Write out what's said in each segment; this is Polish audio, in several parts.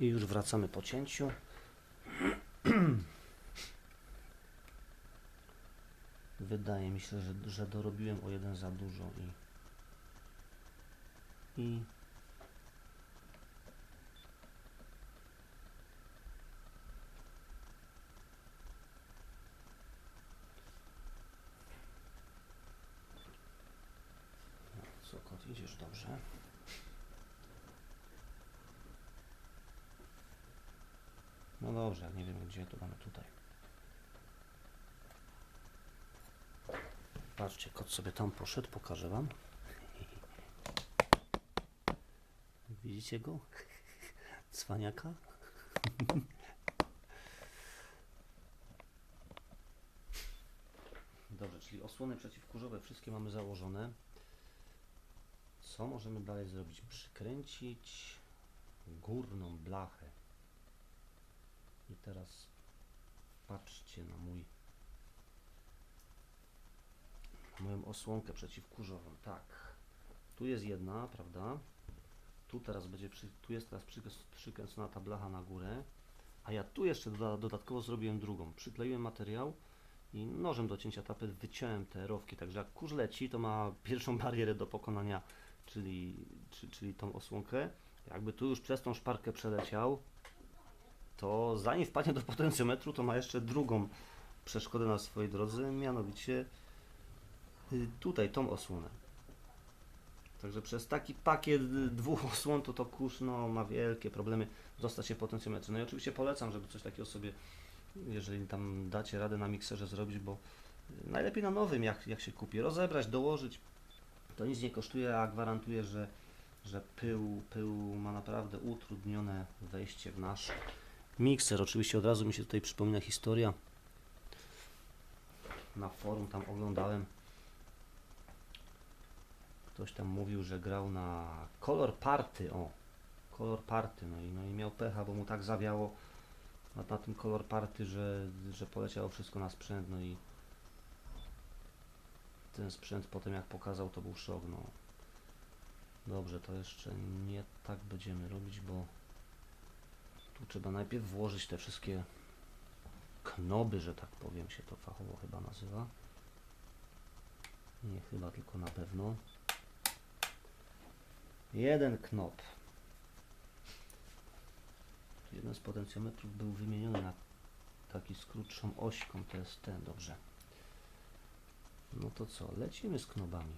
I już wracamy po cięciu. Wydaje mi się, że, że dorobiłem o jeden za dużo i i No, co kot, idziesz dobrze. Jak nie wiemy gdzie, to mamy tutaj. Patrzcie, kot sobie tam poszedł, pokażę wam. Widzicie go? Cwaniaka? Dobrze, czyli osłony przeciwkurzowe wszystkie mamy założone. Co możemy dalej zrobić? Przykręcić górną blachę. I teraz patrzcie na mój na moją osłonkę przeciwkurzową. Tak. Tu jest jedna, prawda? Tu teraz będzie, przy, tu jest teraz przykręc- przykręcona ta blacha na górę, a ja tu jeszcze doda, dodatkowo zrobiłem drugą. Przykleiłem materiał i nożem do cięcia tapet wyciąłem te rowki, także jak kurz leci, to ma pierwszą barierę do pokonania, czyli, czy, czyli tą osłonkę. Jakby tu już przez tą szparkę przeleciał, to zanim wpadnie do potencjometru, to ma jeszcze drugą przeszkodę na swojej drodze, mianowicie y, tutaj tą osłonę. Także przez taki pakiet dwóch osłon to to kurz no, ma wielkie problemy dostać się w potencjometrze. No i oczywiście polecam, żeby coś takiego sobie, jeżeli tam dacie radę na mikserze zrobić, bo y, najlepiej na nowym, jak, jak się kupi, rozebrać, dołożyć. To nic nie kosztuje, a gwarantuję, że, że pył, pył ma naprawdę utrudnione wejście w nasz mikser. Oczywiście od razu mi się tutaj przypomina historia. Na forum tam oglądałem. Ktoś tam mówił, że grał na Color Party, o, Color Party, no i, no i miał pecha, bo mu tak zawiało na, na tym Color Party, że, że poleciało wszystko na sprzęt, no i ten sprzęt potem jak pokazał, to był szok, no. Dobrze, to jeszcze nie tak będziemy robić, bo tu trzeba najpierw włożyć te wszystkie knoby, że tak powiem, się to fachowo chyba nazywa. Nie chyba, tylko na pewno. Jeden knop. Jeden z potencjometrów był wymieniony na taki z krótszą ośką, to jest ten, dobrze. No to co, lecimy z knobami.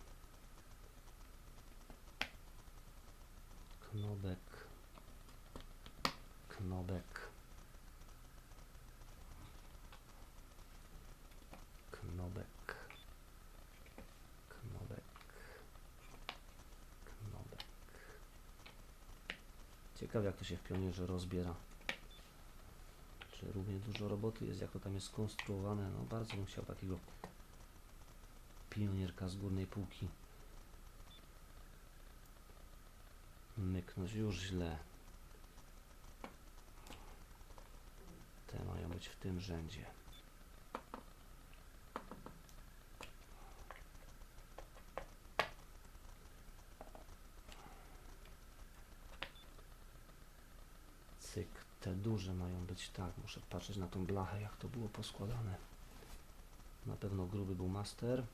Knobek. Knobek. Knobek. Knobek. Knobek. Ciekawe jak to się w pionierze rozbiera. Czy równie dużo roboty jest, jak to tam jest skonstruowane. No bardzo bym chciał takiego pionierka z górnej półki. Myknąć już źle. Te mają być w tym rzędzie. Cyk, te duże mają być tak. Muszę patrzeć na tą blachę, jak to było poskładane. Na pewno gruby był master.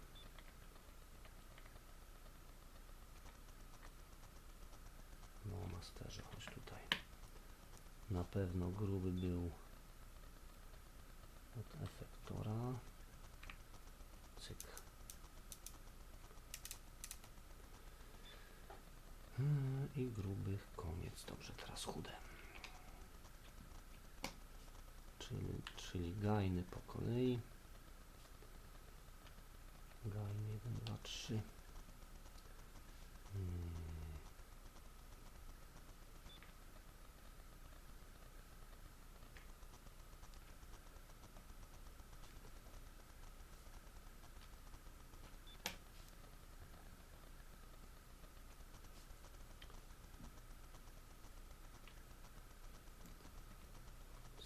No, masterze, chodź tutaj. Na pewno gruby był efektora. Cyk. Hmm, I grubych koniec. Dobrze, teraz chude. Czyli, czyli gajny po kolei. Gajny 1, 2, 3. Hmm.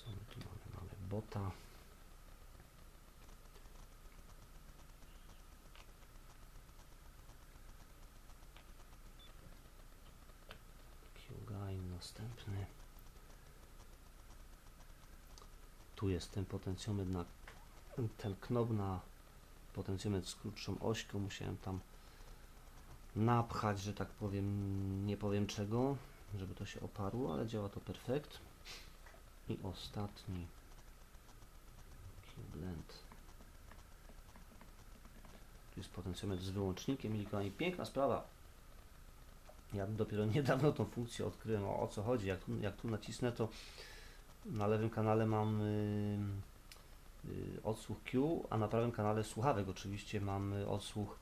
Co my tu mamy? Mamy bota. Kyogain następny. Tu jest ten potencjometr na ten knob na potencjometr z krótszą ośką. Musiałem tam napchać, że tak powiem, nie powiem czego, żeby to się oparło, ale działa to perfekt. I ostatni blend. Tu jest potencjometr z wyłącznikiem i kochani, piękna sprawa. Ja dopiero niedawno tą funkcję odkryłem, o, o co chodzi. Jak jak tu nacisnę, to na lewym kanale mam y, y, odsłuch Q, a na prawym kanale słuchawek oczywiście mam y, odsłuch,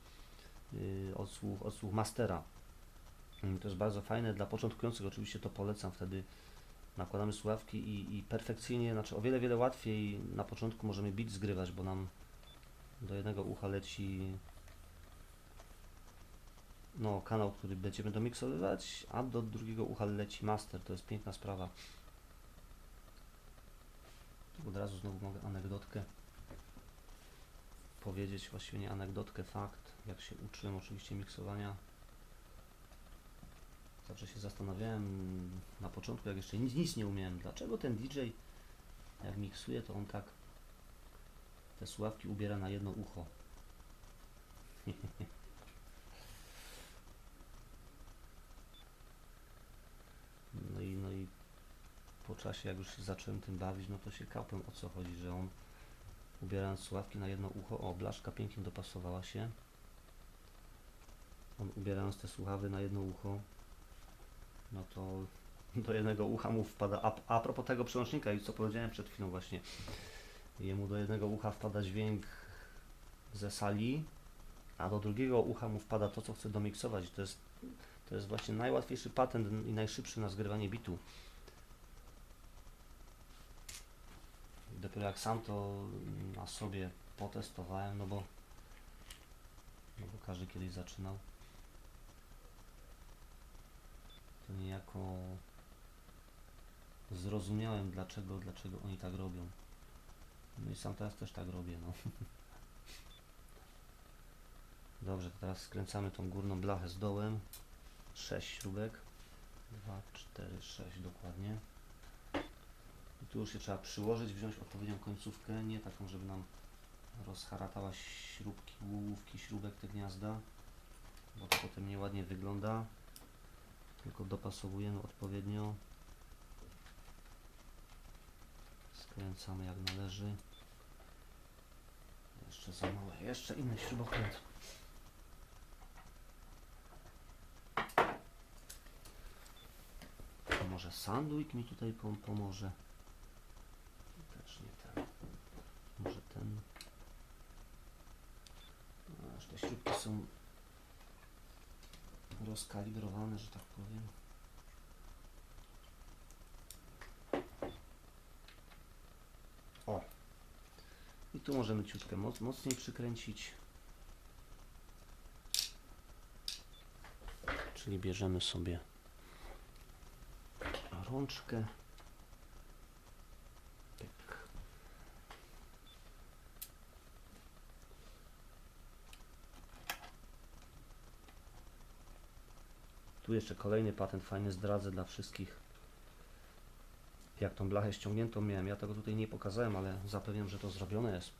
odsłuch, odsłuch mastera. Y, To jest bardzo fajne. Dla początkujących oczywiście to polecam. Wtedy nakładamy słuchawki i, i perfekcyjnie, znaczy o wiele, wiele łatwiej na początku możemy beat zgrywać, bo nam do jednego ucha leci no, kanał, który będziemy domiksowywać, a do drugiego ucha leci master. To jest piękna sprawa. Od razu znowu mogę anegdotkę powiedzieć, właściwie nie anegdotkę, fakt, jak się uczyłem oczywiście miksowania. Zawsze się zastanawiałem na początku, jak jeszcze nic, nic nie umiałem, dlaczego ten DJ, jak miksuje, to on tak te słuchawki ubiera na jedno ucho. No i, no i po czasie, jak już się zacząłem tym bawić, no to się kapłem o co chodzi, że on ubierając słuchawki na jedno ucho, o, blaszka pięknie dopasowała się. On ubierając te słuchawy na jedno ucho, no to do jednego ucha mu wpada, a, a propos tego przełącznika i co powiedziałem przed chwilą właśnie, jemu do jednego ucha wpada dźwięk ze sali, a do drugiego ucha mu wpada to, co chce domiksować. To jest, to jest właśnie najłatwiejszy patent i najszybszy na zgrywanie bitu. Dopiero jak sam to na sobie potestowałem, no bo, no bo każdy kiedyś zaczynał, to niejako zrozumiałem dlaczego, dlaczego oni tak robią. No i sam teraz też tak robię, no. Dobrze, teraz skręcamy tą górną blachę z dołem. 6 śrubek. 2, 4, 6 dokładnie. I tu już się trzeba przyłożyć, wziąć odpowiednią końcówkę, nie taką, żeby nam rozharatała śrubki, główki śrubek te gniazda, bo to potem nieładnie wygląda. Tylko dopasowujemy odpowiednio. Skręcamy jak należy. Jeszcze za małe, jeszcze inny śrubokręt. Może sandwich mi tutaj pom pomoże. Też nie ten. Może ten. No, Aż te śrubki są rozkalibrowane, że tak powiem. O! I tu możemy ciutkę moc, mocniej przykręcić. Czyli bierzemy sobie rączkę. Tu jeszcze kolejny patent fajny zdradzę dla wszystkich. Jak tą blachę ściągniętą miałem. Ja tego tutaj nie pokazałem, ale zapewniam, że to zrobione jest.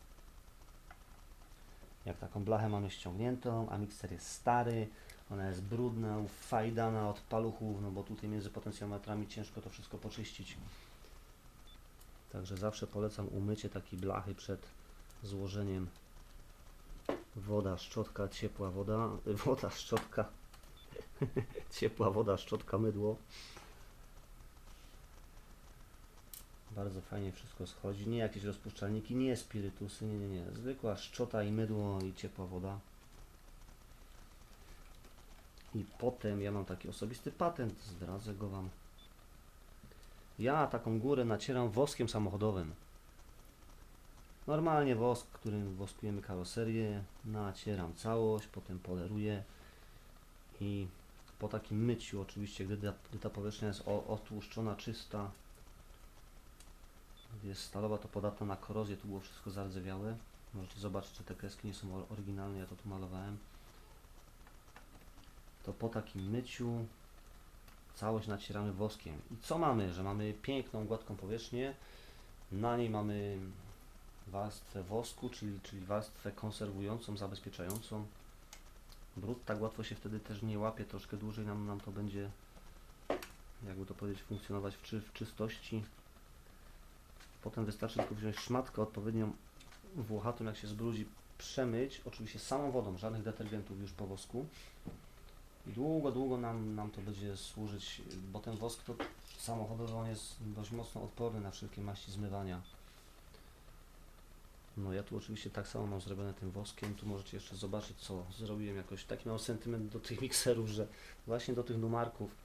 Jak taką blachę mamy ściągniętą, a mikser jest stary, ona jest brudna, fajdana od paluchów, no bo tutaj między potencjometrami ciężko to wszystko poczyścić. Także zawsze polecam umycie takiej blachy przed złożeniem. Woda, szczotka, ciepła woda, woda, szczotka, ciepła woda, szczotka, mydło. Bardzo fajnie wszystko schodzi. Nie jakieś rozpuszczalniki, nie spirytusy, nie, nie, nie. Zwykła szczota i mydło i ciepła woda. I potem ja mam taki osobisty patent, zdradzę go Wam. Ja taką górę nacieram woskiem samochodowym. Normalnie wosk, którym woskujemy karoserię, nacieram całość, potem poleruję i po takim myciu, oczywiście, gdy ta, gdy ta powierzchnia jest otłuszczona, czysta, jest stalowa, to podatna na korozję, tu było wszystko zardzewiałe. Możecie zobaczyć, że te kreski nie są oryginalne, ja to tu malowałem. To po takim myciu całość nacieramy woskiem. I co mamy? Że mamy piękną, gładką powierzchnię Na niej mamy warstwę wosku, czyli, czyli warstwę konserwującą, zabezpieczającą. Brud tak łatwo się wtedy też nie łapie, troszkę dłużej nam, nam to będzie, jakby to powiedzieć, funkcjonować w, czy, w czystości. Potem wystarczy tylko wziąć szmatkę odpowiednią włochatą, jak się zbrudzi, przemyć, oczywiście samą wodą, żadnych detergentów już po wosku. I długo, długo nam, nam to będzie służyć, bo ten wosk to samochodowy, on jest dość mocno odporny na wszelkie maści zmywania. No ja tu oczywiście tak samo mam zrobione tym woskiem, tu możecie jeszcze zobaczyć co zrobiłem jakoś, taki mam sentyment do tych mikserów, że właśnie do tych numarków,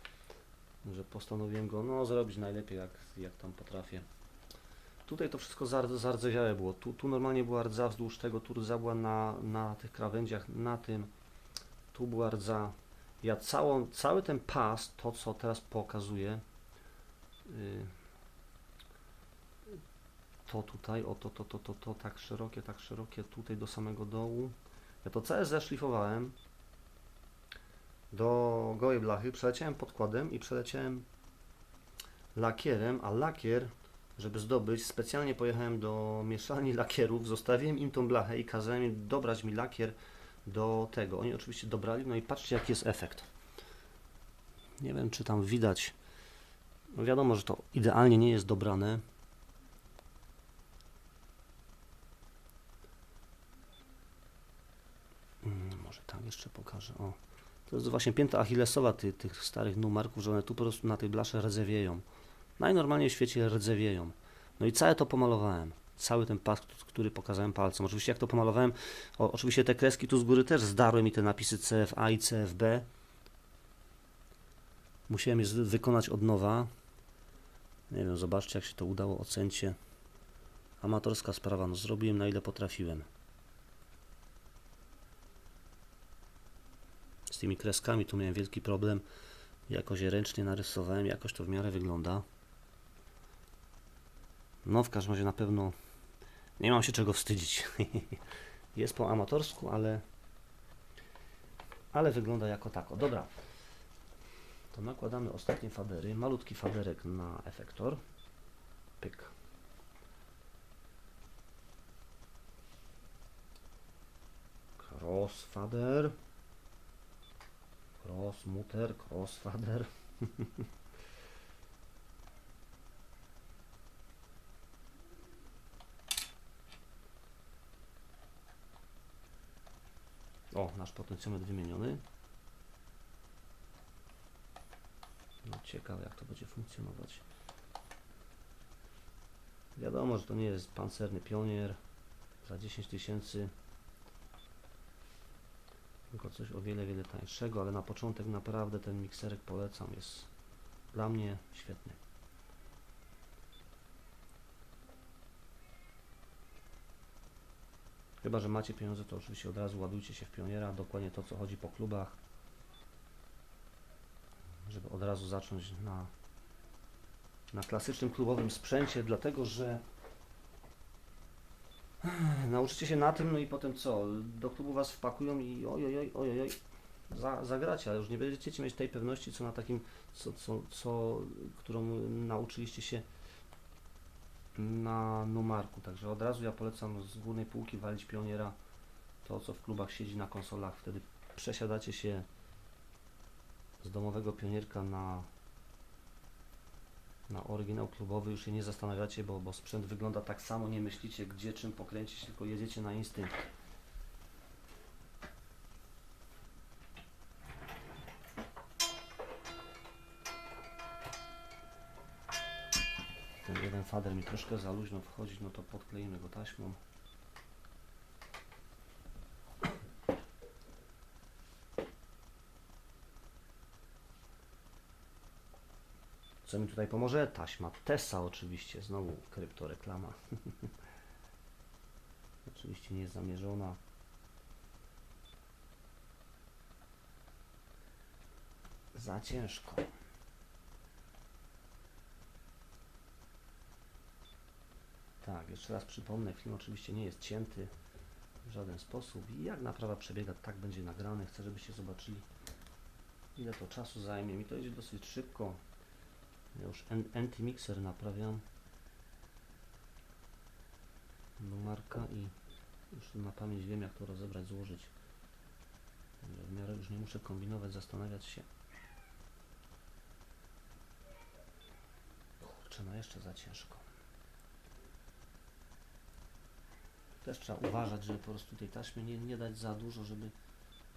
że postanowiłem go no zrobić najlepiej jak, jak tam potrafię. Tutaj to wszystko zar- zardzewiałe było, tu, tu normalnie była rdza wzdłuż tego, tu rdza była na, na tych krawędziach, na tym, tu była rdza. Ja całą, cały ten pas, to co teraz pokazuję, y, to tutaj, o to, to, to, to, to, tak szerokie, tak szerokie, tutaj do samego dołu. Ja to całe zeszlifowałem do gołej blachy, przeleciałem podkładem i przeleciałem lakierem, a lakier, żeby zdobyć, specjalnie pojechałem do mieszalni lakierów, zostawiłem im tą blachę i kazałem im dobrać mi lakier do tego. Oni oczywiście dobrali, no i patrzcie jaki jest efekt. Nie wiem, czy tam widać. No wiadomo, że to idealnie nie jest dobrane. Mm, Może tam jeszcze pokażę. O, to jest właśnie pięta achillesowa ty, tych starych numerków, że one tu po prostu na tej blasze rdzewieją. Najnormalniej w świecie rdzewieją. No i całe to pomalowałem. Cały ten pas, który pokazałem palcem. Oczywiście jak to pomalowałem, o, oczywiście te kreski tu z góry też zdarłem i te napisy CFA i CFB. Musiałem je wykonać od nowa. Nie wiem, zobaczcie jak się to udało, ocencie. Amatorska sprawa, no zrobiłem na ile potrafiłem. Tymi kreskami tu miałem wielki problem. Jakoś je ręcznie narysowałem, jakoś to w miarę wygląda. No w każdym razie na pewno nie mam się czego wstydzić. Jest po amatorsku, ale ale wygląda jako tako. Dobra. To nakładamy ostatnie fadery. Malutki faderek na efektor. Pyk. Crossfader. Crossmutter, crossfader. O, nasz potencjometr wymieniony. No ciekawe jak to będzie funkcjonować. Wiadomo, że to nie jest pancerny pionier za 10 tysięcy. Tylko coś o wiele, wiele tańszego, ale na początek naprawdę ten mikserek polecam. Jest dla mnie świetny. Chyba, że macie pieniądze, to oczywiście od razu ładujcie się w pioniera. Dokładnie to, co chodzi po klubach. Żeby od razu zacząć na, na klasycznym klubowym sprzęcie, dlatego że nauczycie się na tym, no i potem co? Do klubu was wpakują i ojojoj, ojojoj, za, zagracie, ale już nie będziecie mieć tej pewności, co na takim, co, co, co, którą nauczyliście się na numarku. Także od razu ja polecam z górnej półki walić pioniera, to co w klubach siedzi na konsolach, wtedy przesiadacie się z domowego pionierka na na oryginał klubowy już się nie zastanawiacie, bo, bo sprzęt wygląda tak samo, nie myślicie gdzie czym pokręcić, tylko jedziecie na instynkt. Ten jeden fader mi troszkę za luźno wchodzi, no to podkleimy go taśmą. Co mi tutaj pomoże? Taśma Tesa oczywiście, znowu kryptoreklama. oczywiście nie jest zamierzona. Za ciężko. Tak, jeszcze raz przypomnę, film oczywiście nie jest cięty w żaden sposób i jak naprawa przebiega, tak będzie nagrany. Chcę, żebyście zobaczyli, ile to czasu zajmie. Mi to idzie dosyć szybko. Ja już anti-mixer naprawiam. numerka i już na pamięć wiem jak to rozebrać, złożyć. W miarę już nie muszę kombinować, zastanawiać się. Kurczę, no jeszcze za ciężko. Też trzeba uważać, żeby po prostu tej taśmy nie, nie dać za dużo, żeby,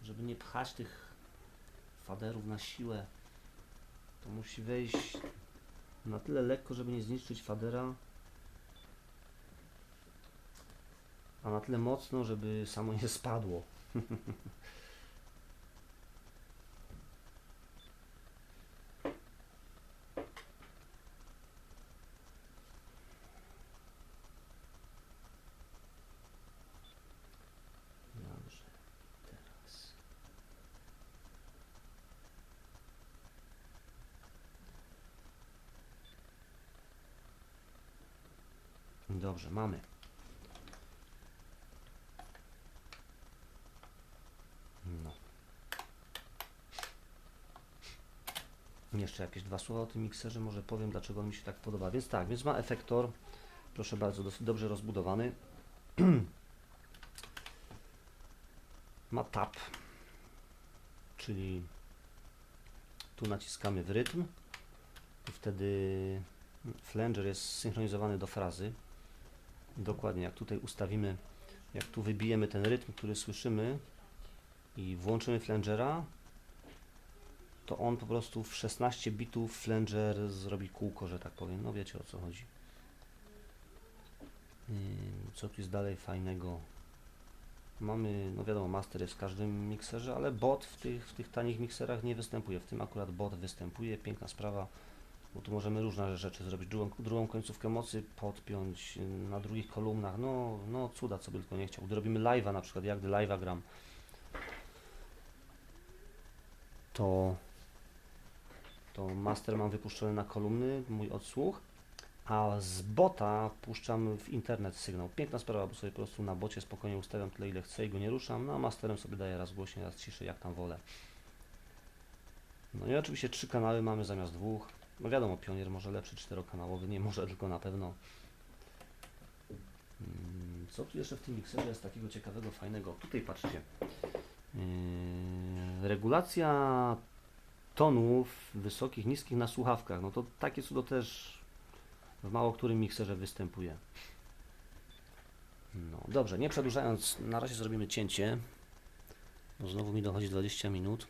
żeby nie pchać tych faderów na siłę. To musi wejść na tyle lekko, żeby nie zniszczyć fadera, a na tyle mocno, żeby samo nie spadło. Dobrze, teraz. Dobrze, mamy. No. Jeszcze jakieś dwa słowa o tym mikserze, może powiem dlaczego on mi się tak podoba. Więc tak, więc ma efektor, proszę bardzo, dosyć dobrze rozbudowany. ma tap, czyli tu naciskamy w rytm i wtedy flanger jest synchronizowany do frazy. Dokładnie jak tutaj ustawimy, jak tu wybijemy ten rytm, który słyszymy i włączymy flangera, to on po prostu w 16 bitów flanger zrobi kółko, że tak powiem. No wiecie o co chodzi. Co tu jest dalej fajnego? Mamy, no wiadomo, master jest w każdym mikserze, ale bot w tych, w tych tanich mikserach nie występuje. W tym akurat bot występuje. Piękna sprawa, bo tu możemy różne rzeczy zrobić. Drugą, drugą końcówkę mocy podpiąć y, na drugich kolumnach. No, no cuda, co by tylko nie chciał. Gdy robimy live'a na przykład, jak gdy live'a gram, to, to master mam wypuszczony na kolumny, mój odsłuch, a z bota puszczam w internet sygnał. Piękna sprawa, bo sobie po prostu na bocie spokojnie ustawiam tyle ile chcę i go nie ruszam, no a masterem sobie daję raz głośniej, raz ciszej, jak tam wolę. No i oczywiście trzy kanały mamy zamiast dwóch. No wiadomo, Pionier może lepszy czterokanałowy, nie może, tylko na pewno. Mm, Co tu jeszcze w tym mikserze jest takiego ciekawego, fajnego? Tutaj patrzcie. Yy, regulacja tonów wysokich, niskich na słuchawkach. No to takie cudo też w mało którym mikserze występuje. No dobrze, nie przedłużając, na razie zrobimy cięcie. Bo znowu mi dochodzi 20 minut.